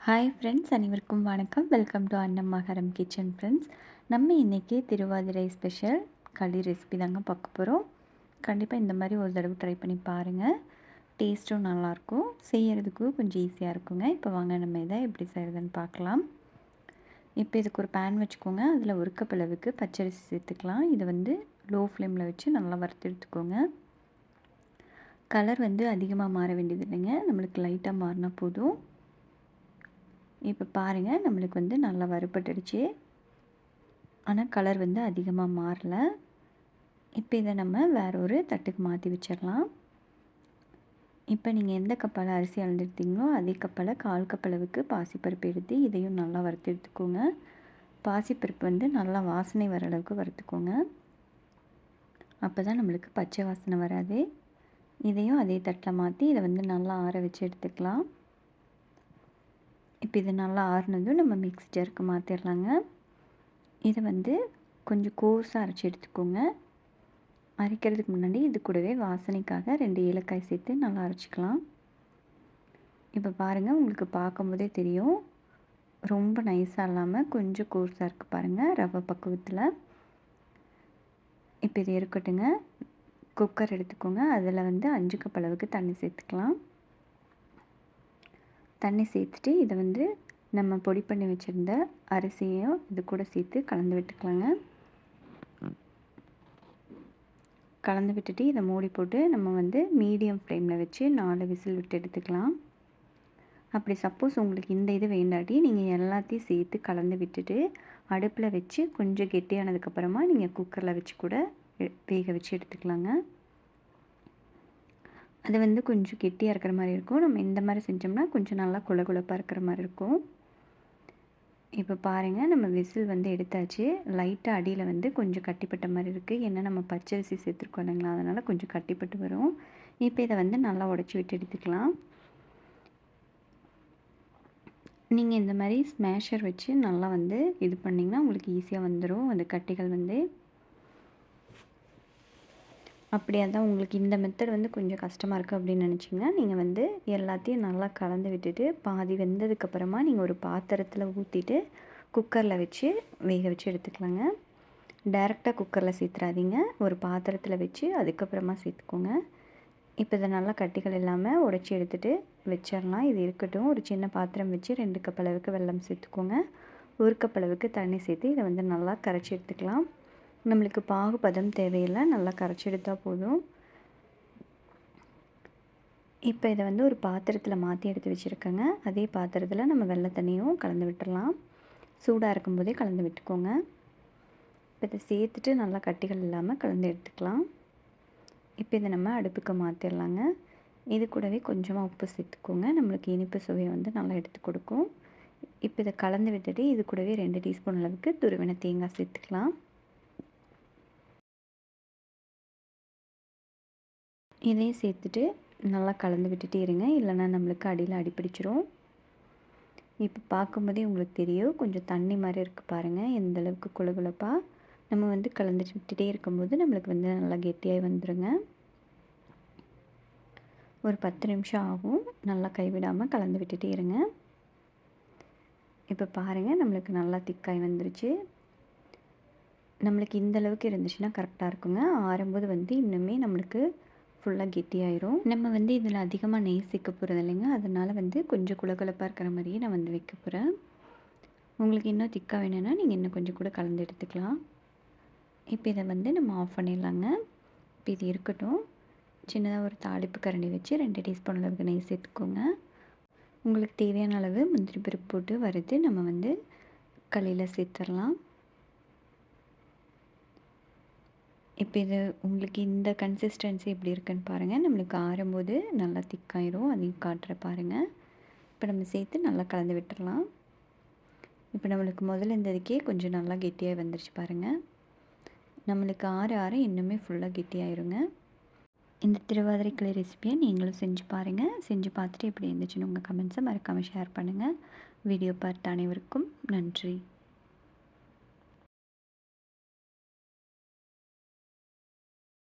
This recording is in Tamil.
ஹாய் ஃப்ரெண்ட்ஸ் அனைவருக்கும் வணக்கம். வெல்கம் டு அன்னம் மகரம் கிச்சன் ஃப்ரெண்ட்ஸ் நம்ம இன்றைக்கி திருவாதிரை ஸ்பெஷல் களி ரெசிபி தாங்க பார்க்க போகிறோம் கண்டிப்பாக இந்த மாதிரி ஒரு தடவை ட்ரை பண்ணி பாருங்கள் டேஸ்ட்டும் நல்லாயிருக்கும். செய்கிறதுக்கும் கொஞ்சம் ஈஸியாக இருக்குங்க. இப்போ வாங்க நம்ம இதை எப்படி செய்கிறதுன்னு பார்க்கலாம். இப்போ இதுக்கு ஒரு பேன் வச்சுக்கோங்க. அதில் ஒரு கப் அளவுக்கு பச்சரிசி சேர்த்துக்கலாம். இதை வந்து லோ ஃப்ளேமில் வச்சு நல்லா வறுத்து எடுத்துக்கோங்க. கலர் வந்து அதிகமாக மாற வேண்டியது இல்லைங்க நம்மளுக்கு லைட்டாக மாறினா போதும். இப்போ பாருங்கள் நம்மளுக்கு வந்து நல்லா வறுபட்டுடுச்சு. ஆனால் கலர் வந்து அதிகமாக மாறல. இப்போ இதை நம்ம வேற ஒரு தட்டுக்கு மாற்றி வச்சிடலாம். இப்போ நீங்கள் எந்த கப்பால் அரிசி அளந்துருத்தீங்களோ அதே கப்பால் கால் கப்பளவுக்கு பாசிப்பருப்பு எடுத்து இதையும் நல்லா வறுத்து எடுத்துக்கோங்க. பாசிப்பருப்பு வந்து நல்லா வாசனை வர அளவுக்கு வறுத்துக்கோங்க. அப்போ தான் நம்மளுக்கு பச்சை வாசனை வராது. இதையும் அதே தட்டில் மாற்றி இதை வந்து நல்லா ஆற வச்சு எடுத்துக்கலாம். இப்போ இது நல்லா ஆறுனதும் நம்ம மிக்ஸி ஜாருக்கு மாற்றிடலாங்க இதை வந்து கொஞ்சம் கோர்ஸாக அரைச்சி எடுத்துக்கோங்க. அரைக்கிறதுக்கு முன்னாடி இது கூடவே வாசனைக்காக ரெண்டு ஏலக்காய் சேர்த்து நல்லா அரைச்சிக்கலாம். இப்போ பாருங்கள் உங்களுக்கு பார்க்கும்போதே தெரியும். ரொம்ப நைஸாக இல்லாமல் கொஞ்சம் கோர்ஸாக இருக்குது பாருங்கள் ரவை பக்குவத்தில். இப்போ இது இருக்கட்டுங்க. குக்கர் எடுத்துக்கோங்க. அதில் வந்து அஞ்சு கப் அளவுக்கு தண்ணி சேர்த்துக்கலாம். தண்ணி சேர்த்துட்டு இதை வந்து நம்ம பொடி பண்ணி வச்சுருந்த அரிசியையும் இது கூட சேர்த்து கலந்து விட்டுக்கலாங்க. கலந்து விட்டுட்டு இதை மூடி போட்டு நம்ம வந்து மீடியம் ஃப்ளேமில் வச்சு நாலு விசில் விட்டு எடுத்துக்கலாம். அப்படி சப்போஸ் உங்களுக்கு இந்த இது வேண்டாட்டி நீங்கள் எல்லாத்தையும் சேர்த்து கலந்து விட்டுட்டு அடுப்பில் வச்சு கொஞ்சம் கெட்டியானதுக்கப்புறமா நீங்கள் குக்கரில் வச்சு கூட வேக வச்சு எடுத்துக்கலாங்க. அது வந்து கொஞ்சம் கெட்டியாக இருக்கிற மாதிரி இருக்கும். நம்ம இந்த மாதிரி செஞ்சோம்னா கொஞ்சம் நல்லா குல குழப்பாக இருக்கிற மாதிரி இருக்கும். இப்போ பாருங்கள் நம்ம விசில் வந்து எடுத்தாச்சு. லைட்டாக அடியில் வந்து கொஞ்சம் கட்டிப்பட்ட மாதிரி இருக்குது ஏன்னா நம்ம பச்சரிசி சேர்த்துருக்கோம் இல்லைங்களா? அதனால் கொஞ்சம் கட்டிப்பட்டு வரும். இப்போ இதை வந்து நல்லா உடச்சி விட்டு எடுத்துக்கலாம். நீங்கள் இந்த மாதிரி ஸ்மேஷர் வச்சு நல்லா வந்து இது பண்ணிங்கன்னா உங்களுக்கு ஈஸியாக வந்துடும் அந்த கட்டிகள் வந்து அப்படியா தான் உங்களுக்கு இந்த மெத்தட் வந்து கொஞ்சம் கஷ்டமாக இருக்குது அப்படின்னு நினச்சிங்கன்னா நீங்கள் வந்து எல்லாத்தையும் நல்லா கலந்து விட்டுட்டு பாதி வெந்ததுக்கப்புறமா நீங்கள் ஒரு பாத்திரத்தில் ஊற்றிட்டு குக்கரில் வச்சு வேக வச்சு எடுத்துக்கலாங்க. டைரெக்டாக குக்கரில் சேர்த்துறாதீங்க. ஒரு பாத்திரத்தில் வச்சு அதுக்கப்புறமா சேர்த்துக்கோங்க. இப்போ இதை நல்லா கட்டிகள் இல்லாமல் உடச்சி எடுத்துகிட்டு வச்சிடலாம். இது இருக்கட்டும். ஒரு சின்ன பாத்திரம் வச்சு ரெண்டு கப் அளவுக்கு வெல்லம் சேர்த்துக்கோங்க. ஒரு கப் அளவுக்கு தண்ணி சேர்த்து இதை வந்து நல்லா கரைச்சி எடுத்துக்கலாம். நம்மளுக்கு பாகுபதம் தேவையில்லை. நல்லா கரைச்சி எடுத்தால் போதும். இப்போ இதை வந்து ஒரு பாத்திரத்தில் மாற்றி எடுத்து வச்சுருக்கேங்க. அதே பாத்திரத்தில் நம்ம வெள்ளை தண்ணியும் கலந்து விட்டுடலாம் சூடாக இருக்கும்போதே கலந்து விட்டுக்கோங்க. இப்போ இதை சேர்த்துட்டு நல்லா கட்டிகள் இல்லாமல் கலந்து எடுத்துக்கலாம். இப்போ இதை நம்ம அடுப்புக்கு மாற்றிடலாங்க இது கூடவே கொஞ்சமாக உப்பு சேர்த்துக்கோங்க. நம்மளுக்கு இனிப்பு சுவையை வந்து நல்லா எடுத்து கொடுக்கும். இப்போ இதை கலந்து விட்டுட்டு இது கூடவே ரெண்டு டீஸ்பூன் அளவுக்கு துருவின தேங்காய் சேர்த்துக்கலாம். இதையும் சேர்த்துட்டு நல்லா கலந்து விட்டுட்டே இருங்க. இல்லைன்னா நம்மளுக்கு அடியில் அடிப்பிடிச்சிரும் இப்போ பார்க்கும்போதே உங்களுக்கு தெரியும். கொஞ்சம் தண்ணி மாதிரி இருக்குது பாருங்கள் எந்த அளவுக்கு குழகுழப்பாக நம்ம வந்து கலந்து விட்டுட்டே இருக்கும்போது நம்மளுக்கு வந்து நல்லா கெட்டியாக வந்துடுங்க ஒரு பத்து நிமிஷம் ஆகும். நல்லா கைவிடாமல் கலந்து விட்டுட்டே இருங்க. இப்போ பாருங்கள் நம்மளுக்கு நல்லா திக்காய் வந்துருச்சு. நம்மளுக்கு இந்த அளவுக்கு இருந்துச்சுன்னா கரெக்டாக இருக்குங்க. ஆறும்போது வந்து இன்னுமே நம்மளுக்கு ஃபுல்லாக கெட்டியாயிரும். நம்ம வந்து இதில் அதிகமாக நெய் சேர்க்க போகிறது இல்லைங்க. அதனால் வந்து கொஞ்சம் குளகுளப்பாக இருக்கிற மாதிரியே நான் வந்து வைக்க போகிறேன் உங்களுக்கு இன்னும் திக்காக வேணும்னா நீங்கள் இன்னும் கொஞ்சம் கூட கலந்து எடுத்துக்கலாம். இப்போ இதை வந்து நம்ம ஆஃப் பண்ணிடலாங்க. இப்போ இது இருக்கட்டும். சின்னதாக ஒரு தாளிப்பு கரண்டி வச்சு ரெண்டு டீஸ்பூன் அளவுக்கு நெய் சேர்த்துக்கோங்க. உங்களுக்கு தேவையான அளவு முந்திரி பருப்பு போட்டு வறுத்து நம்ம வந்து களியில் சேர்த்துடலாம். இப்போ இது உங்களுக்கு இந்த கன்சிஸ்டன்சி எப்படி இருக்குன்னு பாருங்கள் நம்மளுக்கு ஆறும்போது நல்லா திக்காயிரும் அதையும் காட்டுற பாருங்கள் இப்போ நம்ம சேர்த்து நல்லா கலந்து விட்டுடலாம் இப்போ நம்மளுக்கு முதல்ல இருந்ததுக்கே கொஞ்சம் நல்லா கெட்டியாக வந்துருச்சு பாருங்கள் நம்மளுக்கு ஆறு ஆறு இன்னுமே ஃபுல்லாக கெட்டியாயிருங்க. இந்த திருவாதிரை கிளை ரெசிபியை நீங்களும் செஞ்சு பாருங்கள் செஞ்சு பார்த்துட்டு எப்படி இருந்துச்சுன்னு உங்கள் கமெண்ட்ஸை மறக்காமல் ஷேர் பண்ணுங்கள் வீடியோ பார்த்த அனைவருக்கும் நன்றி.